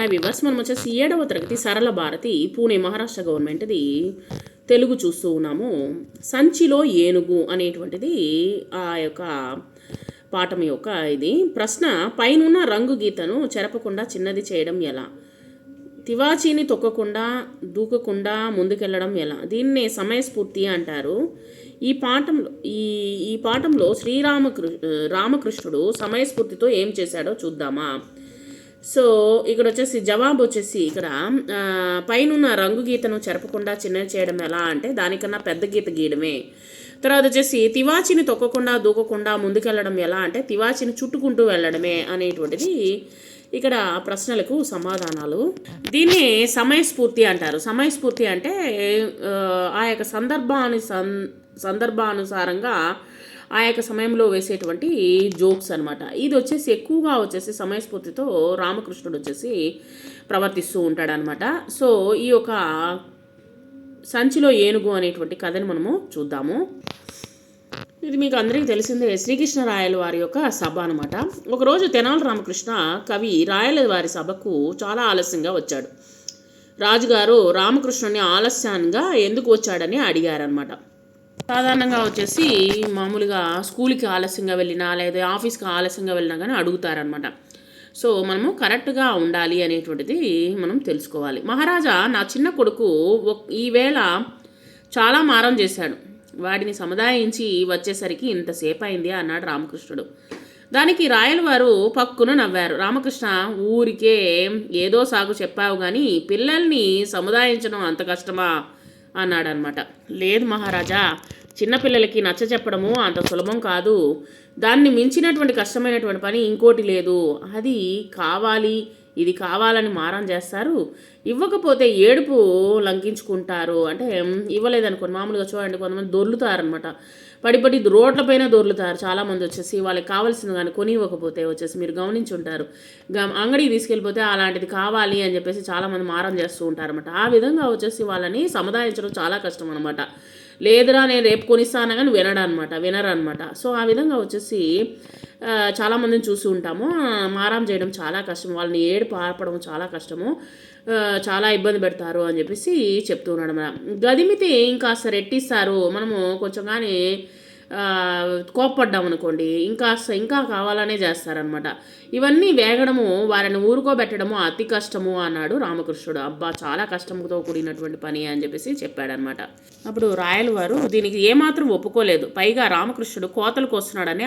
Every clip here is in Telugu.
హాయ్ వివర్స్ మనం వచ్చేసి ఏడవ తరగతి సరళ భారతి పూణే మహారాష్ట్ర గవర్నమెంట్ది తెలుగు చూస్తూ ఉన్నాము. సంచిలో ఏనుగు అనేటువంటిది ఆ యొక్క పాఠం యొక్క ఇది. ప్రశ్న పైనున్న రంగు గీతను చెరపకుండా చిన్నది చేయడం ఎలా? తివాచీని తొక్కకుండా దూకకుండా ముందుకెళ్ళడం ఎలా? దీన్నే సమయస్ఫూర్తి అంటారు. ఈ పాఠంలో ఈ ఈ పాఠంలో శ్రీరామకృ రామకృష్ణుడు సమయస్ఫూర్తితో ఏం చేశాడో చూద్దామా? సో ఇక్కడ వచ్చేసి జవాబు వచ్చేసి ఇక్కడ పైనున్న రంగు గీతను చెరపకుండా చిన్నది చేయడం ఎలా అంటే దానికన్నా పెద్ద గీత గీయడమే. తర్వాత వచ్చేసి తివాచిని తొక్కకుండా దూకకుండా ముందుకెళ్ళడం ఎలా అంటే తివాచిని చుట్టుకుంటూ వెళ్ళడమే అనేటువంటిది ఇక్కడ ప్రశ్నలకు సమాధానాలు. దీన్ని సమయస్ఫూర్తి అంటారు. సమయస్ఫూర్తి అంటే ఆ, యొక్క సందర్భాను సందర్భానుసారంగా ఆ యొక్క సమయంలో వేసేటువంటి జోక్స్ అనమాట ఇది వచ్చేసి ఎక్కువగా వచ్చేసి సమయస్ఫూర్తితో రామకృష్ణుడు వచ్చేసి ప్రవర్తిస్తూ ఉంటాడనమాట సో ఈ యొక్క సంచిలో ఏనుగు అనేటువంటి కథని మనము చూద్దాము. ఇది మీకు అందరికీ తెలిసిందే శ్రీకృష్ణరాయల వారి యొక్క సభ అనమాట ఒకరోజు తెనాలి రామకృష్ణ కవి రాయల వారి సభకు చాలా ఆలస్యంగా వచ్చాడు. రాజుగారు రామకృష్ణుని ఆలస్యంగా ఎందుకు వచ్చాడని అడిగారనమాట సాధారణంగా వచ్చేసి మామూలుగా స్కూల్కి ఆలస్యంగా వెళ్ళినా లేదా ఆఫీస్కి ఆలస్యంగా వెళ్ళినా కానీ అడుగుతారనమాట సో మనము కరెక్ట్గా ఉండాలి అనేటువంటిది మనం తెలుసుకోవాలి. మహారాజా నా చిన్న కొడుకు ఈవేళ చాలా మారం చేశాడు. వాడిని సముదాయించి వచ్చేసరికి ఇంతసేపు అయింది అన్నాడు రామకృష్ణుడు. దానికి రాయల వారు పక్కున నవ్వారు. రామకృష్ణ ఊరికే ఏదో సాగు చెప్పావు కానీ పిల్లల్ని సముదాయించడం అంత కష్టమా? అన్నాడనమాట లేదు మహారాజా చిన్నపిల్లలకి నచ్చ చెప్పడము అంత సులభం కాదు. దాన్ని మించినటువంటి కష్టమైనటువంటి పని ఇంకోటి లేదు. అది కావాలి ఇది కావాలని మారం చేస్తారు. ఇవ్వకపోతే ఏడుపు లంకించుకుంటారు. అంటే ఇవ్వలేదనుకోండి. మామూలుగా చూడండి కొంతమంది దొర్లుతారనమాట పడి పడి రోడ్లపైన దొర్లుతారు. చాలామంది వచ్చేసి వాళ్ళకి కావాల్సింది కానీ కొని ఇవ్వకపోతే వచ్చేసి మీరు గమనించి ఉంటారు అంగడికి తీసుకెళ్ళిపోతే అలాంటిది కావాలి అని చెప్పేసి చాలామంది మారం చేస్తూ ఉంటారన్నమాట. ఆ విధంగా వచ్చేసి వాళ్ళని సముదాయించడం చాలా కష్టం అనమాట లేదురా నేను రేపు కొనిస్తాను కానీ వినడనమాట వినరనమాట సో ఆ విధంగా వచ్చేసి చాలామందిని చూసి ఉంటాము. మారం చేయడం చాలా కష్టం. వాళ్ళని ఏడు ఆర్పడం చాలా కష్టము. చాలా ఇబ్బంది పెడతారు అని చెప్పేసి చెప్తూ ఉన్నాడు మన గదిమితే ఇంకాస్త రెట్టిస్తారు. మనము కొంచెం కానీ కోప్పడ్డాం అనుకోండి ఇంకా ఇంకా కావాలనే చేస్తారనమాట ఇవన్నీ వేగడము వారిని ఊరుకోబెట్టడము అతి కష్టము అన్నాడు రామకృష్ణుడు. అబ్బా చాలా కష్టంతో కూడినటువంటి పని అని చెప్పేసి చెప్పాడనమాట అప్పుడు రాయల వారు దీనికి ఏమాత్రం ఒప్పుకోలేదు. పైగా రామకృష్ణుడు కోతలు కోస్తున్నాడని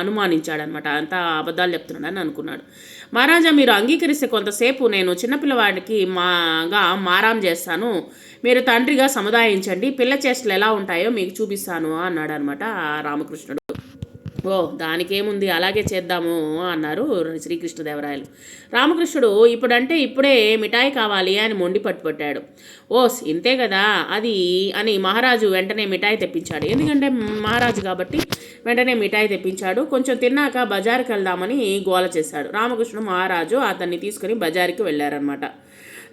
అనుమానించాడనమాట అంతా అబద్ధాలు చెప్తున్నాడని అనుకున్నాడు. మహారాజా మీరు అంగీకరిస్తే కొంతసేపు నేను చిన్నపిల్లవాడికి మాగా మారాం చేస్తాను. మీరు తండ్రిగా సముదాయించండి. పిల్ల చేష్టలు ఎలా ఉంటాయో మీకు చూపిస్తాను అన్నాడు అనమాట రామకృష్ణుడు. ఓ దానికేముంది? అలాగే చేద్దాము అన్నారు శ్రీకృష్ణదేవరాయలు. రామకృష్ణుడు ఇప్పుడంటే ఇప్పుడే మిఠాయి కావాలి అని మొండి పట్టుపట్టాడు ఓస్ ఇంతే కదా అది అని మహారాజు వెంటనే మిఠాయి తెప్పించాడు. ఎందుకంటే మహారాజు కాబట్టి వెంటనే మిఠాయి తెప్పించాడు. కొంచెం తిన్నాక బజారుకి వెళ్దామని గోల చేశాడు. రామకృష్ణుడు మహారాజు అతన్ని తీసుకుని బజారుకి వెళ్ళారనమాట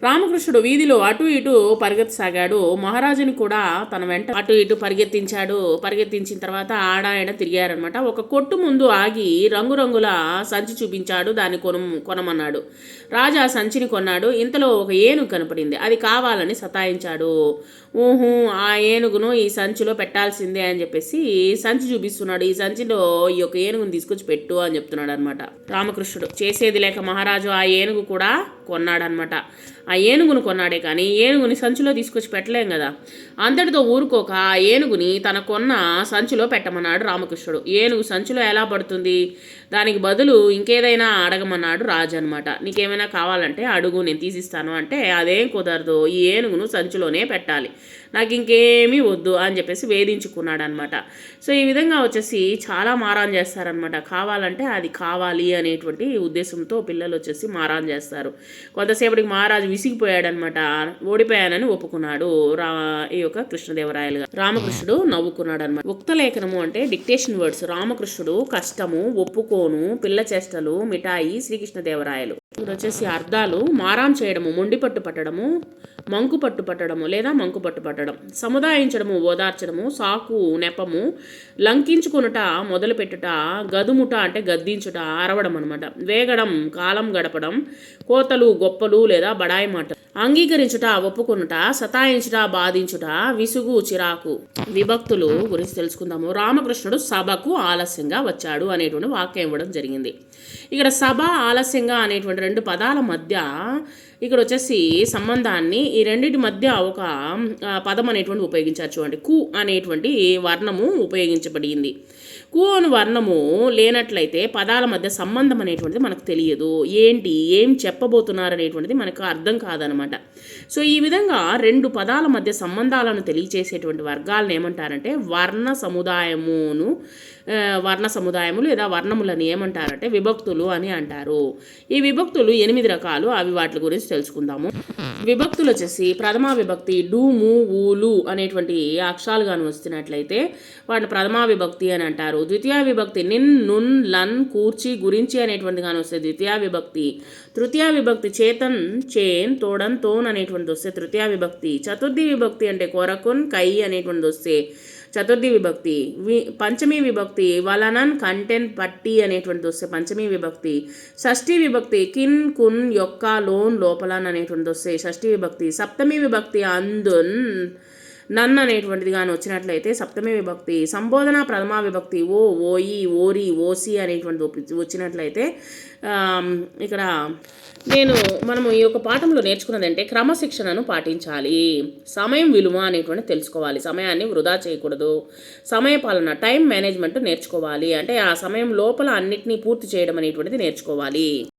రామకృష్ణుడు వీధిలో అటు ఇటు పరిగెత్తసాగాడు. మహారాజుని కూడా తన వెంట అటు ఇటు పరిగెత్తించాడు. పరిగెత్తించిన తర్వాత ఆడ తిరిగారనమాట ఒక కొట్టు ముందు ఆగి రంగురంగుల సంచి చూపించాడు. దాన్ని కొను కొనమన్నాడు. రాజా సంచిని కొన్నాడు. ఇంతలో ఒక ఏనుగు కనపడింది. అది కావాలని సతాయించాడు. ఊహు ఆ ఏనుగును ఈ సంచిలో పెట్టాల్సిందే అని చెప్పేసి సంచి చూపిస్తున్నాడు. ఈ సంచిలో ఈ యొక్క ఏనుగును తీసుకొచ్చి పెట్టు అని చెప్తున్నాడు అనమాట రామకృష్ణుడు. చేసేది లేక మహారాజు ఆ ఏనుగు కూడా కొన్నాడనమాట ఆ ఏనుగును కొన్నాడే కానీ ఏనుగుని సంచిలో తీసుకొచ్చి పెట్టలేం కదా. అంతటితో ఊరుకోక ఆ ఏనుగుని తన కొన్న సంచిలో పెట్టమన్నాడు రామకృష్ణుడు. ఏనుగు సంచిలో ఎలా పడుతుంది? దానికి బదులు ఇంకేదైనా అడగమన్నాడు రాజు అనమాట నీకేమైనా కావాలంటే అడుగు నేను తీసిస్తాను అంటే అదేం కుదరదు. ఈ ఏనుగును సంచిలోనే పెట్టాలి. నాకు ఇంకేమీ వద్దు అని చెప్పేసి వేధించుకున్నాడు అనమాట సో ఈ విధంగా వచ్చేసి చాలా మారాన్ చేస్తారనమాట కావాలంటే అది కావాలి అనేటువంటి ఉద్దేశంతో పిల్లలు వచ్చేసి మారాన్ చేస్తారు. కొంతసేపటికి మహారాజు విసిగిపోయాడనమాట. ఓడిపోయానని ఒప్పుకున్నాడు రా ఈ యొక్క కృష్ణదేవరాయలు రామకృష్ణుడు నవ్వుకున్నాడు అనమాట ఉక్త లేఖనము అంటే డిక్టేషన్ వర్డ్స్. రామకృష్ణుడు కష్టము ఒప్పుకోను పిల్ల చేష్టలు మిఠాయి శ్రీకృష్ణదేవరాయలు. ఇప్పుడు వచ్చేసి అర్థాలు మారాం చేయడము మొండి పట్టు పట్టడము మంకు పట్టు పట్టడము లేదా మంకు పట్టు పట్టడం సముదాయించడము ఓదార్చడము సాకు నెపము లంకించుకొనుట మొదలుపెట్టుట గదుముట అంటే గద్దించుట అరవడం అనమాట వేగడం కాలం గడపడం కోతలు గొప్పలు లేదా బడాయి మాట. అంగీకరించుట ఒప్పుకొనుట సతాయించుట బాధించుట విసుగు చిరాకు విభక్తులు గురించి తెలుసుకుందాము. రామకృష్ణుడు సభకు ఆలస్యంగా వచ్చాడు అనేటువంటి వాక్యం ఇవ్వడం జరిగింది. ఇక్కడ సభ ఆలస్యంగా అనేటువంటి రెండు పదాల మధ్య ఇక్కడ వచ్చేసి సంబంధాన్ని ఈ రెండింటి మధ్య ఒక పదం అనేటువంటి ఉపయోగించారు చూడండి. కు అనేటువంటి వర్ణము ఉపయోగించబడింది. కు అను వర్ణము లేనట్లయితే పదాల మధ్య సంబంధం అనేటువంటిది మనకు తెలియదు. ఏంటి? ఏం చెప్పబోతున్నారు అనేటువంటిది మనకు అర్థం కాదనమాట. సో ఈ విధంగా రెండు పదాల మధ్య సంబంధాలను తెలియచేసేటువంటి వర్గాలను ఏమంటారంటే వర్ణ సముదాయమును వర్ణ సముదాయము లేదా వర్ణములను ఏమంటారంటే విభక్తులు అని అంటారు. ఈ విభక్తులు ఎనిమిది రకాలు. అవి వాటి గురించి తెలుసుకుందాము. విభక్తులు వచ్చేసి ప్రథమా విభక్తి డూము ఊలు అనేటువంటి అక్షరాలుగాను వస్తున్నట్లయితే వాటిని ప్రథమా విభక్తి అని అంటారు. ద్వితీయ విభక్తి నిన్ నున్ లన్ కూర్చి గురించి అనేటువంటి కానీ వస్తే ద్వితీయ విభక్తి. తృతీయ విభక్తి చేతన్ చేన్ తోడన్ తోన్ అనేటువంటిది వస్తే తృతీయ విభక్తి. చతుర్థి విభక్తి అంటే కొరకున్ కై అనేటువంటిది వస్తే చతుర్థి విభక్తి. వి పంచమీ విభక్తి వలనన్ కంటెన్ పట్టి అనేటువంటిది వస్తే పంచమీ విభక్తి. షష్ఠీ విభక్తి కిన్ కున్ యొక్క లోన్ లోపలన్ అనేటువంటిది వస్తే షష్ఠీ విభక్తి. సప్తమి విభక్తి అందున్ నన్ అనేటువంటిది కానీ వచ్చినట్లయితే సప్తమి విభక్తి సంబోధన ప్రథమా విభక్తి ఓ ఓయి ఓరి ఓసి అనేటువంటిది వచ్చినట్లయితే ఇక్కడ నేను మనము ఈ యొక్క పాఠంలో నేర్చుకున్నదంటే క్రమశిక్షణను పాటించాలి. సమయం విలువ అనేటువంటి తెలుసుకోవాలి. సమయాన్ని వృధా చేయకూడదు. సమయ పాలన టైం మేనేజ్మెంట్ నేర్చుకోవాలి. అంటే ఆ సమయం లోపల అన్నిటినీ పూర్తి చేయడం అనేటువంటిది నేర్చుకోవాలి.